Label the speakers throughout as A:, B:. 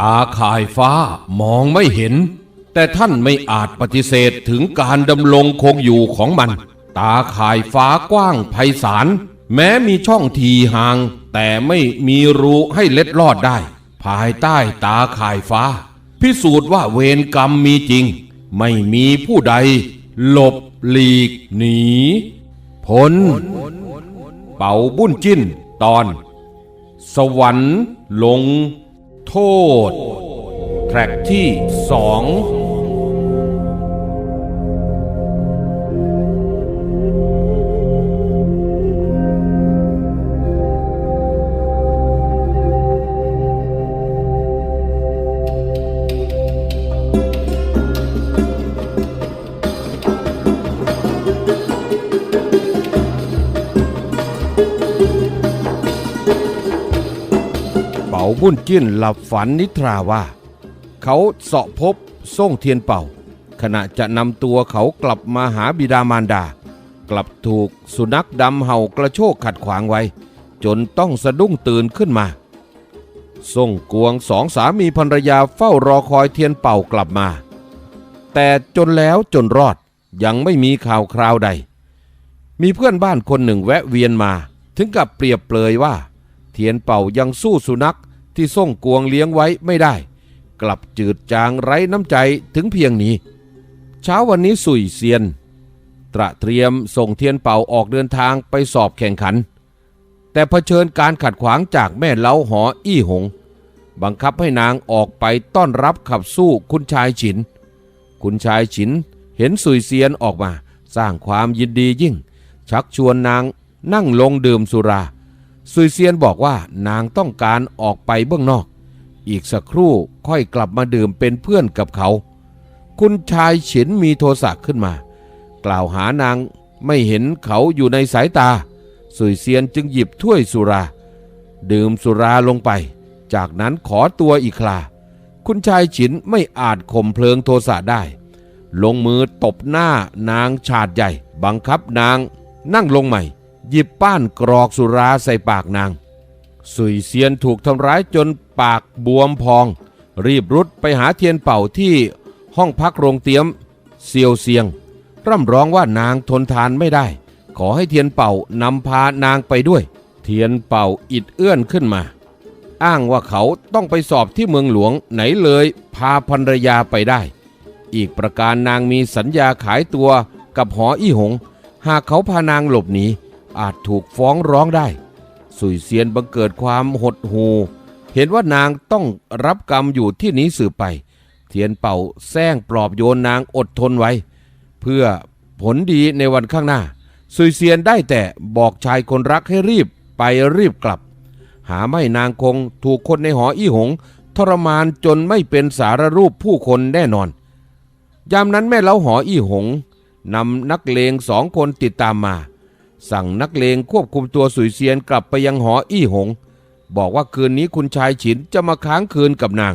A: ตาข่ายฟ้ามองไม่เห็น แต่ท่านไม่อาจปฏิเสธถึงการดำรงคงอยู่ของมัน ตาข่ายฟ้ากว้างไพศาลแม้มีช่องทีห่าง แต่ไม่มีรูให้เล็ดลอดได้ ภายใต้ตาข่ายฟ้า พิสูจน์ว่าเวรกรรมมีจริง ไม่มีผู้ใด หลบหลีกหนีพ้นเป่าบุญจิ้นตอน สวรรค์ลง โทษ แทร็กที่สองาบุญจิ้นหลับฝันนิทราว่า เขาเสาะพบส่งเทียนเป่า ขณะจะนำตัวเขากลับมาหาบิดามารดา กลับถูกสุนัขดำเห่ากระโชกขัดขวางไว้ จนต้องสะดุ้งตื่นขึ้นมา ส่งกวงสองสามีภรรยาเฝ้ารอคอยเทียนเป่ากลับมา แต่จนแล้วจนรอดยังไม่มีข่าวคราวใด มีเพื่อนบ้านคนหนึ่งแวะเวียนมา ถึงกับเปรียบเปรยว่า เทียนเป่ายังสู้สุนัข ที่ส่งกวงเลี้ยงไว้ไม่ได้ กลับจืดจางไร้น้ำใจถึงเพียงนี้ เช้าวันนี้สุยเซียน ตระเตรียมส่งเทียนเป่าออกเดินทางไปสอบแข่งขัน แต่เผชิญการขัดขวางจากแม่เล้าหออี้หง บังคับให้นางออกไปต้อนรับขับสู้คุณชายฉิน คุณชายฉินเห็นสุยเซียนออกมา สร้างความยินดียิ่ง ชักชวนนางนั่งลงดื่มสุรา สุยเซียนบอกว่านางต้องการออกไปเบื้องนอก อีกสักครู่ค่อยกลับมาดื่มเป็นเพื่อนกับเขา คุณชายเฉินมีโทสะขึ้นมา กล่าวหานางไม่เห็นเขาอยู่ในสายตา สุยเซียนจึงหยิบถ้วยสุรา ดื่มสุราลงไป จากนั้นขอตัวอีกคราคุณชายฉินไม่อาจข่มเพลิงโทสะได้ ลงมือตบหน้านางชาดใหญ่ บังคับนางนั่งลงใหม่ หยิบป้านกรอกสุราใส่ปากนาง สุยเซียนถูกทำร้ายจนปากบวมพอง รีบรุดไปหาเทียนเป่าที่ห้องพักโรงเตี๊ยมเซียวเซียง ร่ำร้องว่านางทนทานไม่ได้ ขอให้เทียนเป่านำพานางไปด้วย เทียนเป่าอิดเอื้อนขึ้นมา อ้างว่าเขาต้องไปสอบที่เมืองหลวงไหนเลยพาภรรยาไปได้ อีกประการนางมีสัญญาขายตัวกับหออี้หง หากเขาพานางหลบหนี อาจถูกฟ้องร้องได้ สุยเซียนบังเกิดความหดหู เห็นว่านางต้องรับกรรมอยู่ที่นี้สืบไป เทียนเป่าแซงปลอบโยนนางอดทนไว้ เพื่อผลดีในวันข้างหน้า สุยเซียนได้แต่บอกชายคนรักให้รีบไปรีบกลับ หาไม่นางคงถูกคนในหออี้หง ทรมานจนไม่เป็นสารรูปผู้คนแน่นอน ยามนั้นแม่เล้าหออี้หงนำนักเลงสองคนติดตามมา สั่งนักเลงควบคุมตัวสุยเซียนกลับไปยังหออี้หง บอกว่าคืนนี้คุณชายฉินจะมาค้างคืนกับนาง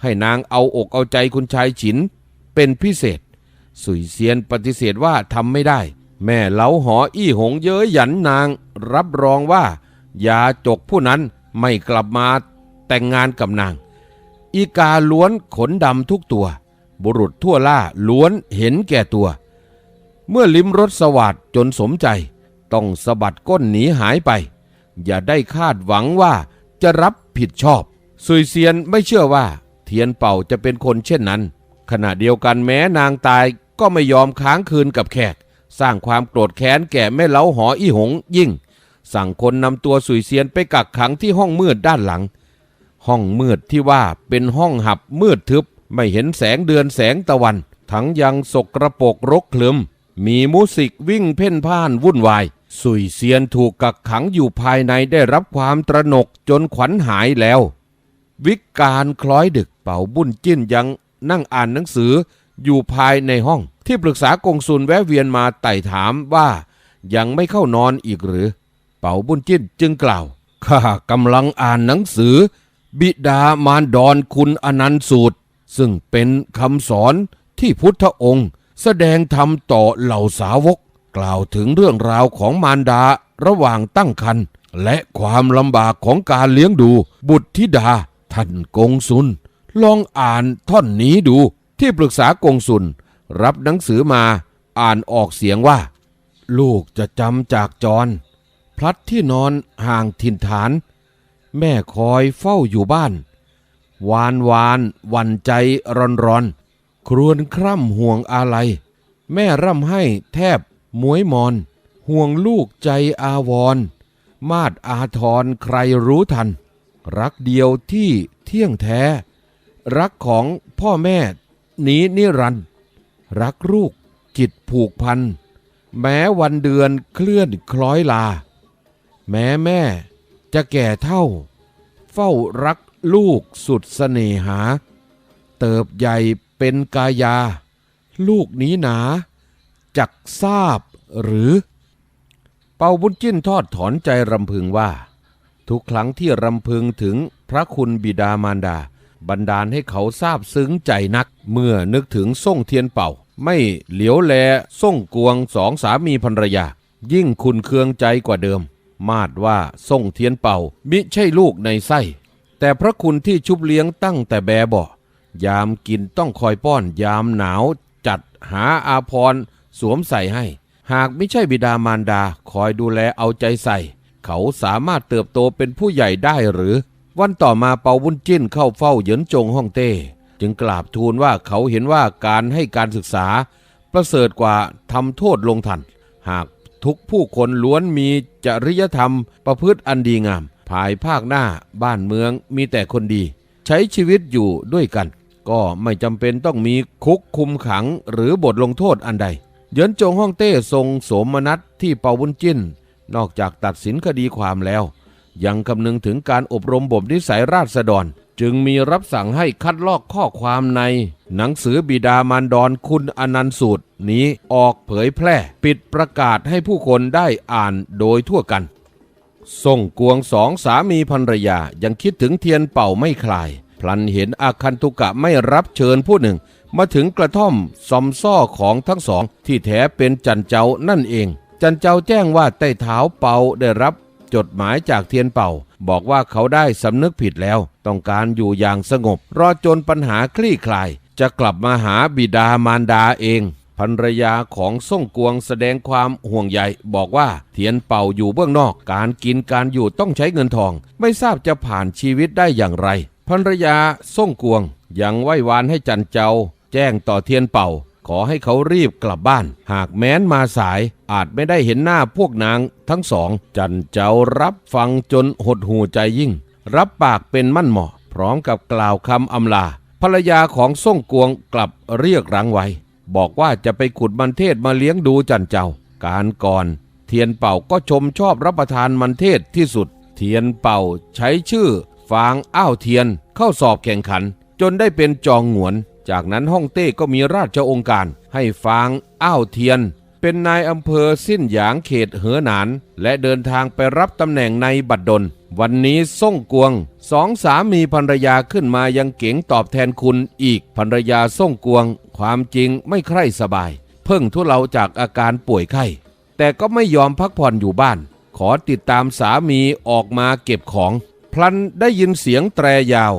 A: ให้นางเอาอกเอาใจคุณชายฉินเป็นพิเศษ สุยเซียนปฏิเสธว่าทำไม่ได้ แม่เล้าหออี้หงเย้ยหยันนาง รับรองว่ายาจกผู้นั้นไม่กลับมาแต่งงานกับนาง อีกาล้วนขนดำทุกตัว บุรุษทั่วล่าล้วนเห็นแก่ตัว เมื่อลิ้มรสสวัสดจนสมใจ ต้องสะบัดก้นหนีหายไป อย่าได้คาดหวังว่าจะรับผิดชอบสุยเซียนไม่เชื่อว่า เทียนเป่าจะเป็นคนเช่นนั้น ขณะเดียวกันแม้นางตายก็ไม่ยอมค้างคืนกับแขก สร้างความโกรธแค้นแก่แม่เล้าหออีหงยิ่ง สั่งคนนำตัวสุยเซียนไปกักขังที่ห้องมืดด้านหลัง ห้องมืดที่ว่าเป็นห้องหับมืดทึบ ไม่เห็นแสงเดือนแสงตะวัน ทั้งยังสกระปรกรกคลึมมีมูสิกวิ่งเพ่นพ่านวุ่นวาย สุยเซียนถูกกักขังอยู่ภายในได้รับความตระหนกจนขวัญหายแล้ว วิกการคล้อยดึกเป่าบุญจิ้นยังนั่งอ่านหนังสืออยู่ภายในห้อง ที่ปรึกษากงสุลแวะเวียนมาไต่ถามว่ายังไม่เข้านอนอีกหรือ เป่าบุญจิ้นจึงกล่าวข้ากำลังอ่านหนังสือ บิดามารดอนคุณอนันต์สูตร ซึ่งเป็นคำสอนที่พุทธองค์ แสดงธรรมต่อเหล่าสาวก กล่าวถึงเรื่องราวของมารดาระหว่างตั้งครรภ์และความลำบากของการเลี้ยงดู บุตรธิดา ท่านกงสุลลองอ่านท่อนนี้ดู ที่ปรึกษากงสุลรับหนังสือมาอ่านออกเสียงว่า ลูกจะจำจากจร พลัดที่นอนห่างถิ่นฐาน แม่คอยเฝ้าอยู่บ้าน วานวานวันใจร้อนร้อนครวญคร่ำห่วงอะไร แม่ร่ำให้แทบ มวยมอน ห่วงลูกใจอาวร มาดอาทรใครรู้ทัน รักเดียวที่เที่ยงแท้ รักของพ่อแม่หนีนิรันดร์รักลูกจิตผูกพัน แม้วันเดือนเคลื่อนคล้อยลา แม้แม่จะแก่เท่า เฝ้ารักลูกสุดเสน่หา เติบใหญ่เป็นกายา ลูกนี้หนา จักทราบหรือ เปาบุญจิ้นทอดถอนใจรำพึงว่า ทุกครั้งที่รำพึงถึงพระคุณบิดามารดา บันดาลให้เขาทราบซึ้งใจนัก เมื่อนึกถึงส่งเทียนเป่า ไม่เหลียวแลส่งกวงสองสามีภรรยา ยิ่งคุณเคืองใจกว่าเดิม มาดว่าส่งเทียนเป่า มิใช่ลูกในไส้ แต่พระคุณที่ชุบเลี้ยงตั้งแต่แบเบาะยามกินต้องคอยป้อน ยามหนาวจัดหาอาพร สวมใส่ให้ หากไม่ใช่บิดามารดาคอยดูแลเอาใจใส่ เขาสามารถเติบโตเป็นผู้ใหญ่ได้หรือ วันต่อมาเปาวุ้นจิ้นเข้าเฝ้าเหยินจงฮ่องเต้ จึงกราบทูลว่าเขาเห็นว่าการให้การศึกษา ประเสริฐกว่าทำโทษลงทัน หากทุกผู้คนล้วนมีจริยธรรมประพฤติอันดีงาม ภายภาคหน้าบ้านเมืองมีแต่คนดี ใช้ชีวิตอยู่ด้วยกัน ก็ไม่จำเป็นต้องมีคุกคุมขังหรือบทลงโทษอันใด เหยินจงฮ่องเต้ทรงโสมนัสที่เปาวุ้นจิ้น นอกจากตัดสินคดีความแล้ว ยังคำนึงถึงการอบรมบ่มนิสัยราษฎร จึงมีรับสั่งให้คัดลอกข้อความใน หนังสือบิดามารดรคุณอนันต์สูตร นี้ออกเผยแพร่ ปิดประกาศให้ผู้คนได้อ่านโดยทั่วกัน ส่งกวงสองสามีภรรยายังคิดถึงเทียนเป่าไม่คลาย พลันเห็นอาคันตุกะไม่รับเชิญผู้หนึ่ง มาถึงกระท่อมซอมซ่อของทั้งสอง ที่แท้เป็นจันเจ้านั่นเอง จันเจ้าแจ้งว่าใต้เท้าเปาได้รับจดหมายจากเทียนเป่า บอกว่าเขาได้สำนึกผิดแล้ว ต้องการอยู่อย่างสงบ รอจนปัญหาคลี่คลาย จะกลับมาหาบิดามารดาเองภรรยาของส่งกวงแสดงความห่วงใยบอกว่าเทียนเป่าอยู่เบื้องนอก การกินการอยู่ต้องใช้เงินทอง ไม่ทราบจะผ่านชีวิตได้อย่างไรภรรยาส่งกวงยังไหว้วานให้จันเจ้า แจ้งต่อเทียนเป่า ขอให้เขารีบกลับบ้าน หากแม้นมาสายอาจไม่ได้เห็นหน้าพวกนางทั้งสอง จันเจ้ารับฟังจนหดหูใจยิ่ง รับปากเป็นมั่นเหมาะ พร้อมกับกล่าวคำอำลา ภรรยาของส่งกวงกลับเรียกรังไว้ บอกว่าจะไปขุดมันเทศมาเลี้ยงดูจันเจ้า การก่อน เทียนเป่าก็ชมชอบรับประทานมันเทศที่สุด เทียนเป่าใช้ชื่อฟางอ้าวเทียนเข้าสอบแข่งขัน จนได้เป็นจองหงวน จากนั้นฮ่องเต้ก็มีราชองค์การให้ฟางอ้าวเทียน เป็นนายอำเภอสิ้นหยางเขตเหอหนาน และเดินทางไปรับตำแหน่งในบัดดล วันนี้ส่งกวงสองสามีภรรยาขึ้นมายังเก๋งตอบแทนคุณอีกภรรยาส่งกวง ความจริงไม่ใคร่สบาย เพิ่งทุเลาจากอาการป่วยไข้ แต่ก็ไม่ยอมพักผ่อนอยู่บ้าน ขอติดตามสามีออกมาเก็บของ พลันได้ยินเสียงแตรยาว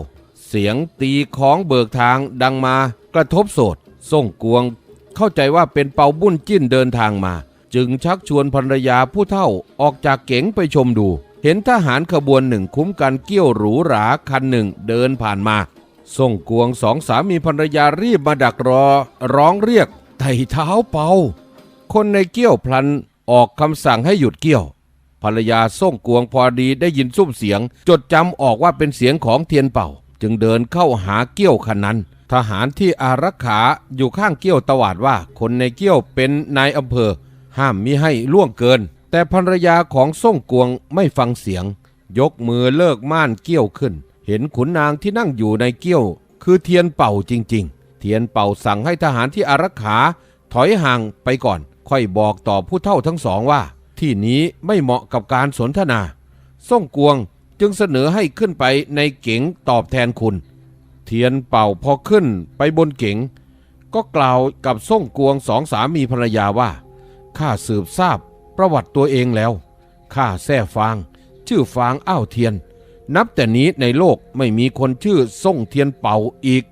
A: เสียงตีของเบิกทางดังมากระทบโสดส่งกวง เข้าใจว่าเป็นเปาบุญจิ้นเดินทางมา จึงชักชวนภรรยาผู้เฒ่าออกจากเก๋งไปชมดู เห็นทหารขบวนหนึ่งคุ้มกันเกี้ยวหรูหราคันหนึ่งเดินผ่านมา ส่งกวงสองสามีภรรยารีบมาดักรอ ร้องเรียกไต่เท้าเปา คนในเกี้ยวพลันออกคำสั่งให้หยุดเกี้ยวภรรยาส่งกวงพอดีได้ยินซุ้มเสียง จดจำออกว่าเป็นเสียงของเทียนเป่า จึงเดินเข้าหาเกี้ยวคันนั้น ทหารที่อารักขาอยู่ข้างเกี้ยวตวาดว่าคนในเกี้ยวเป็นนายอำเภอ ห้ามมิให้ล่วงเกิน แต่ภรรยาของส่งกวงไม่ฟังเสียง ยกมือเลิกม่านเกี้ยวขึ้น เห็นขุนนางที่นั่งอยู่ในเกี้ยว คือเทียนเป่าจริง ๆ เทียนเป่าสั่งให้ทหารที่อารักขาถอยห่างไปก่อน ค่อยบอกต่อผู้เฒ่าทั้งสองว่า ที่นี้ไม่เหมาะกับการสนทนาส่งกวง จึงเสนอให้ขึ้นไปในเก๋งตอบแทนคุณ เทียนเป่าพอขึ้นไปบนเก๋งก็กล่าวกับส่งกวงสองสามีภรรยาว่าข้าสืบทราบประวัติตัวเองแล้วข้าแท้ฟาง ชื่อฟางอ้าวเทียน นับแต่นี้ในโลกไม่มีคนชื่อส่งเทียนเป่าอีก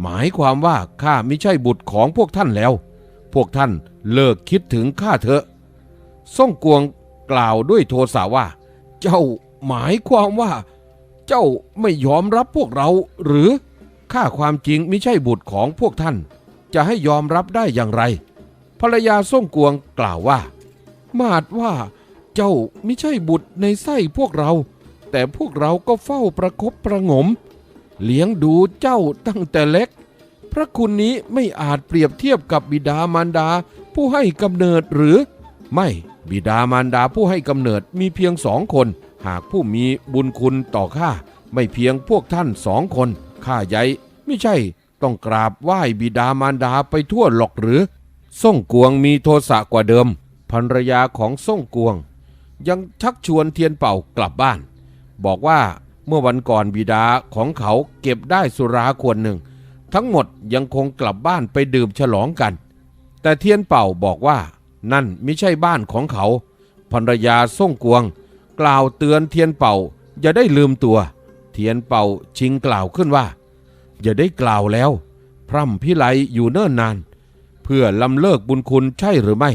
A: หมายความว่าข้าไม่ใช่บุตรของพวกท่านแล้ว พวกท่านเลิกคิดถึงข้าเถอะส่งกวงกล่าวด้วยโทสะว่า เจ้า หมายความว่า เจ้าไม่ยอมรับพวกเรา หรือข้าความจริงไม่ใช่บุตรของพวกท่าน จะให้ยอมรับได้อย่างไร ภรรยาส่งกวงกล่าวว่า มาดว่า เจ้าไม่ใช่บุตรในไส้พวกเรา แต่พวกเราก็เฝ้าประคบประงม เลี้ยงดูเจ้าตั้งแต่เล็ก พระคุณนี้ไม่อาจเปรียบเทียบกับบิดามารดาผู้ให้กำเนิดหรือ ไม่บิดามารดาผู้ให้กำเนิดมีเพียงสองคน หากผู้มีบุญคุณต่อข้าไม่เพียงพวกท่านสองคนข้าใหญ่ไม่ใช่ต้องกราบไหว้บิดามารดาไปทั่วหรอกหรือ ส่งกวงมีโทสะกว่าเดิมภรรยาของส่งกวง ยังชักชวนเทียนเป่ากลับบ้าน บอกว่าเมื่อวันก่อนบิดาของเขาเก็บได้สุราขวดหนึ่ง ทั้งหมดยังคงกลับบ้านไปดื่มฉลองกัน แต่เทียนเป่าบอกว่านั่นไม่ใช่บ้านของเขาภรรยาส่งกวง กล่าวเตือนเทียนเป่า อย่าได้ลืมตัว เทียนเป่าชิงกล่าวขึ้นว่า อย่าได้กล่าวแล้ว พร่ำพิไลอยู่เนิ่นนาน เพื่อลำเลิกบุญคุณใช่หรือไม่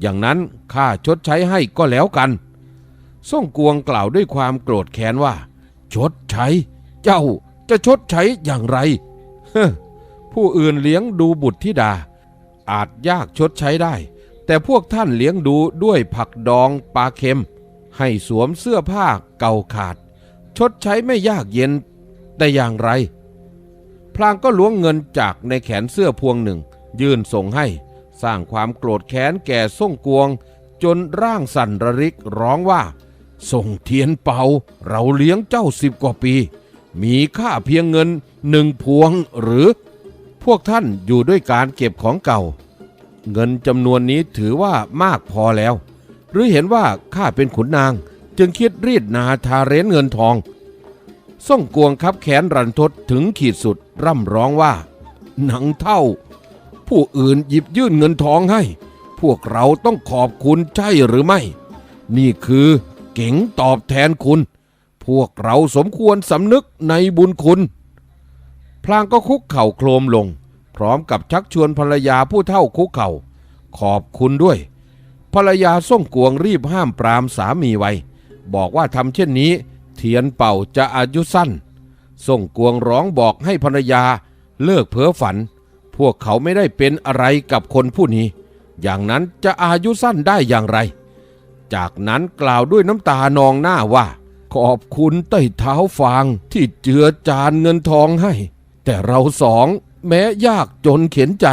A: อย่างนั้นข้าชดใช้ให้ก็แล้วกันส่งกวงกล่าวด้วยความโกรธแค้นว่า ชดใช้ เจ้าจะชดใช้อย่างไรเฮ้ผู้อื่นเลี้ยงดูบุตรธิดา อาจยากชดใช้ได้ แต่พวกท่านเลี้ยงดูด้วยผักดองปลาเค็ม ให้สวมเสื้อผ้าเก่าขาด ชดใช้ไม่ยากเย็น แต่อย่างไร พลางก็ล้วงเงินจากในแขนเสื้อพวงหนึ่ง ยื่นส่งให้ สร้างความโกรธแค้นแก่ส่งกวง จนร่างสั่นระริกร้องว่า ส่งเทียนเป่า เราเลี้ยงเจ้าสิบกว่าปี มีค่าเพียงเงินหนึ่งพวงหรือ พวกท่านอยู่ด้วยการเก็บของเก่า เงินจำนวนนี้ถือว่ามากพอแล้ว หรือเห็นว่าข้าเป็นขุนนาง จึงคิดรีดนาทาเร้นเงินทอง ส่งกวงคับแขนรันทดถึงขีดสุดร่ำร้องว่า หนังเท่า ผู้อื่นหยิบยื่นเงินทองให้ พวกเราต้องขอบคุณใช่หรือไม่ นี่คือเก๋งตอบแทนคุณ พวกเราสมควรสำนึกในบุญคุณ พลางก็คุกเข่าโครมลง พร้อมกับชักชวนภรรยาผู้เท่าคุกเข่าขอบคุณด้วย ภรรยาส่งกวงรีบห้ามปรามสามีไว้ บอกว่าทำเช่นนี้ เทียนเป่าจะอายุสั้น ส่งกวงร้องบอกให้ภรรยาเลิกเพ้อฝัน พวกเขาไม่ได้เป็นอะไรกับคนผู้นี้ อย่างนั้นจะอายุสั้นได้อย่างไร จากนั้นกล่าวด้วยน้ำตานองหน้าว่า ขอบคุณใต้เท้าฟางที่เจือจานเงินทองให้ แต่เราสองแม้ยากจนเข็นใจ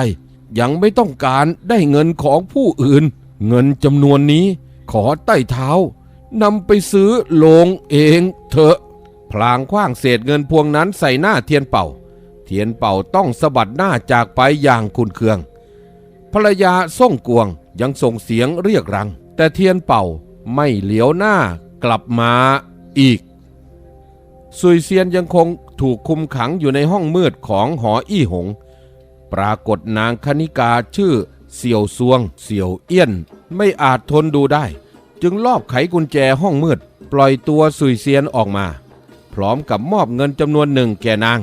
A: ยังไม่ต้องการได้เงินของผู้อื่น เงินจำนวนนี้ขอใต้เท้านำไปซื้อโลงเองเถอะ พลางคว้างเศษเงินพวงนั้นใส่หน้าเทียนเป่า เทียนเป่าต้องสะบัดหน้าจากไปอย่างคุนเคือง ภรรยาส่งกวงยังส่งเสียงเรียกรัง แต่เทียนเป่าไม่เหลียวหน้ากลับมาอีก ซุยเซียนยังคงถูกคุมขังอยู่ในห้องมืดของหออี้หง ปรากฏนางคณิกาชื่อ เสี่ยวซวง เสี่ยวเอี้ยน ไม่อาจทนดูได้ จึงลอบไขกุญแจห้องมืด ปล่อยตัวซุยเซียนออกมา พร้อมกับมอบเงินจำนวนหนึ่งแก่นาง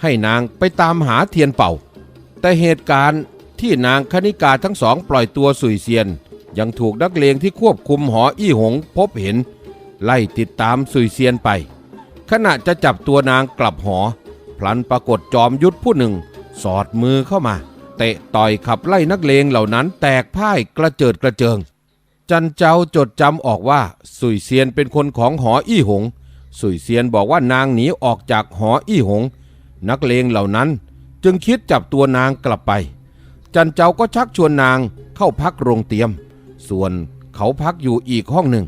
A: ให้นางไปตามหาเทียนเป่า แต่เหตุการณ์ที่นางคณิกาทั้งสองปล่อยตัวสุยเซียน ยังถูกนักเลงที่ควบคุมหออี้หงพบเห็น ไล่ติดตามสุยเซียนไป ขณะจะจับตัวนางกลับหอ พลันปรากฏจอมยุทธผู้หนึ่ง สอดมือเข้ามา เตะต่อยขับไล่นักเลงเหล่านั้นแตกพ่ายกระเจิดกระเจิง จันเจ้าจดจำออกว่า สุยเซียนเป็นคนของหออี้หง สุยเซียนบอกว่านางหนีออกจากหออี้หง นักเลงเหล่านั้นจึงคิดจับตัวนางกลับไป จันเจ้าก็ชักชวนนางเข้าพักโรงเตียม ส่วนเขาพักอยู่อีกห้องหนึ่ง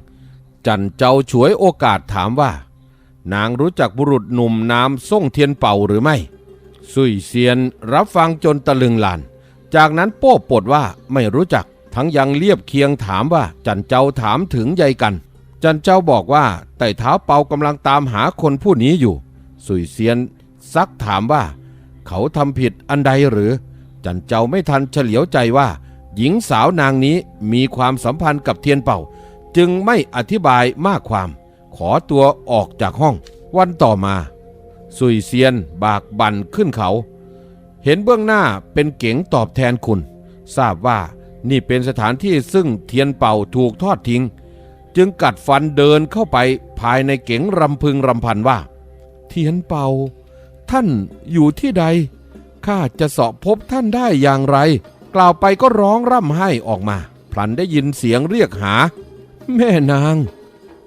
A: จันเจ้าฉวยโอกาสถามว่า นางรู้จักบุรุษหนุ่มนามส่งเทียนเป่าหรือไม่ สุยเซียนรับฟังจนตะลึงลาน จากนั้นโป้ปดว่าไม่รู้จักทั้งยังเรียบเคียงถามว่าจันเจ้าถามถึงใยกัน จันเจ้าบอกว่าไต่เท้าเปากำลังตามหาคนผู้นี้อยู่ สุยเซียนซักถามว่า เขาทำผิดอันใดหรือ จันเจ้าไม่ทันเฉลียวใจว่า หญิงสาวนางนี้มีความสัมพันธ์กับเทียนเป่า จึงไม่อธิบายมากความ ขอตัวออกจากห้อง วันต่อมา สุยเซียนบากบั่นขึ้นเขา เห็นเบื้องหน้าเป็นเก๋งตอบแทนคุณ ทราบว่านี่เป็นสถานที่ซึ่งเทียนเป่าถูกทอดทิ้ง จึงกัดฟันเดินเข้าไปภายในเก๋งรำพึงรำพันว่า เทียนเป่า ท่านอยู่ที่ใดข้าจะสาะพบท่านได้อย่างไร กล่าวไปก็ร้องร่ำไห้ออกมา พลันได้ยินเสียงเรียกหา แม่นาง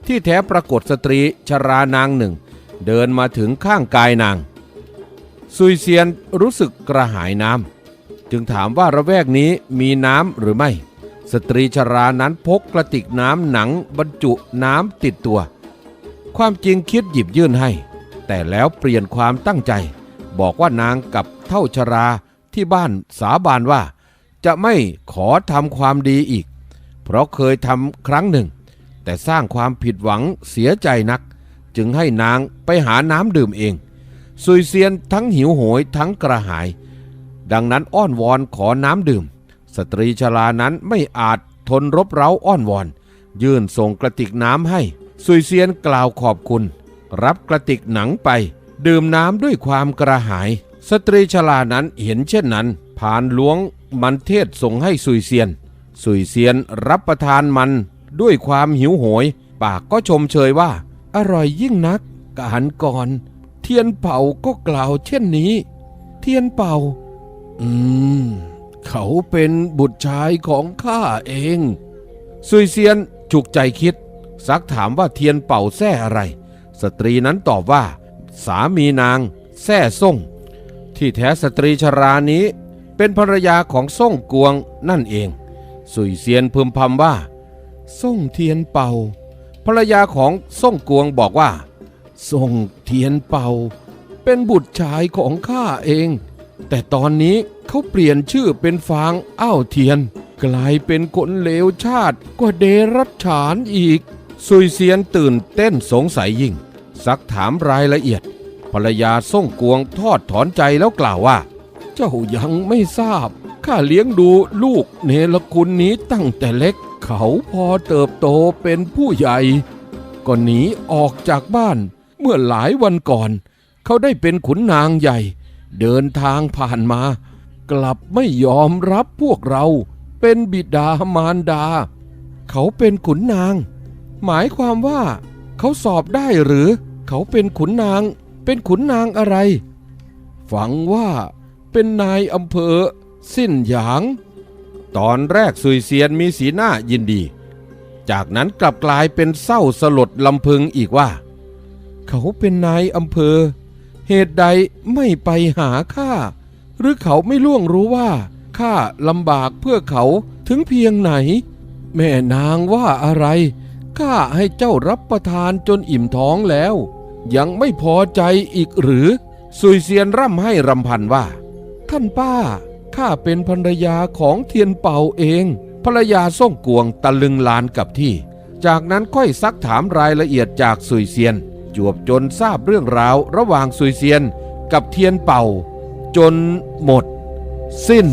A: ที่แท้ปรากฏสตรีชรานางหนึ่ง เดินมาถึงข้างกายนาง ซุยเซียนรู้สึกกระหายน้ำจึงถามว่าระแวกนี้มีน้ำหรือไม่ สตรีชรานั้นพกกระติกน้ำหนังบรรจุน้ำติดตัว ความจริงคิดหยิบยื่นให้ แต่แล้วเปลี่ยนความตั้งใจ บอกว่านางกับเท่าชราที่บ้านสาบานว่า จะไม่ขอทำความดีอีก เพราะเคยทำครั้งหนึ่ง แต่สร้างความผิดหวังเสียใจนัก จึงให้นางไปหาน้ำดื่มเอง ซุยเซียนทั้งหิวโหยทั้งกระหาย ดังนั้นอ้อนวอนขอน้ำดื่ม สตรีชรานั้นไม่อาจทนรบเร้าอ้อนวอน ยื่นส่งกระติกน้ำให้ ซุยเซียนกล่าวขอบคุณ รับกระติกหนังไป ดื่มน้ำด้วยความกระหาย สตรีชรานั้นเห็นเช่นนั้น ผ่านล้วงมันเทศส่งให้ซุยเซียน ซุยเซียนรับประทานมันด้วยความหิวโหย ปากก็ชมเชยว่า อร่อยยิ่งนักกาหันก่อน เทียนเป่าก็กล่าวเช่นนี้ เทียนเป่า อืม เขาเป็นบุตรชายของข้าเองซุยเซียนฉุกใจคิด ซักถามว่าเทียนเป่าแซ่อะไร สตรีนั้นตอบว่า สามีนางแซ่ส่ง ที่แท้สตรีชรานี้ เป็นภรรยาของส่งกวงนั่นเอง สุยเซียนพึมพำว่าส่งเทียนเป่า ภรรยาของส่งกวงบอกว่าส่งเทียนเป่า เป็นบุตรชายของข้าเอง แต่ตอนนี้เขาเปลี่ยนชื่อเป็นฟางอ้าวเทียน กลายเป็นคนเลวชาติกว่าเดรัจฉานอีก ซุยเซียนตื่นเต้นสงสัยยิ่ง ซักถามรายละเอียด ภรรยาส่งกวงทอดถอนใจแล้วกล่าวว่า เจ้ายังไม่ทราบ ข้าเลี้ยงดูลูกเนรคุณนี้ตั้งแต่เล็ก เขาพอเติบโตเป็นผู้ใหญ่ก็หนีออกจากบ้าน เมื่อหลายวันก่อน เขาได้เป็นขุนนางใหญ่ เดินทางผ่านมา กลับไม่ยอมรับพวกเรา เป็นบิดามารดา เขาเป็นขุนนาง หมายความว่า เขาสอบได้หรือ เขาเป็นขุนนาง เป็นขุนนางอะไร ฝังว่าเป็นนายอำเภอ สิ้นหยาง ตอนแรกซุยเซียนมีสีหน้ายินดี จากนั้นกลับกลายเป็นเศร้าสลดลำพึงอีกว่า เขาเป็นนายอำเภอ เหตุใดไม่ไปหาข้า หรือเขาไม่ล่วงรู้ว่าข้าลำบากเพื่อเขาถึงเพียงไหน แม่นางว่าอะไรข้าให้เจ้ารับประทานจนอิ่มท้องแล้ว ยังไม่พอใจอีกหรือ สุยเซียนร่ำให้รำพันว่า ท่านป้า ข้าเป็นภรรยาของเทียนเป่าเอง ภรรยาส่งกวงตะลึงลานกับที่ จากนั้นค่อยซักถามรายละเอียดจากสุยเซียน จวบจนทราบเรื่องราวระหว่างสุยเซียนกับเทียนเป่า จนหมด สิ้น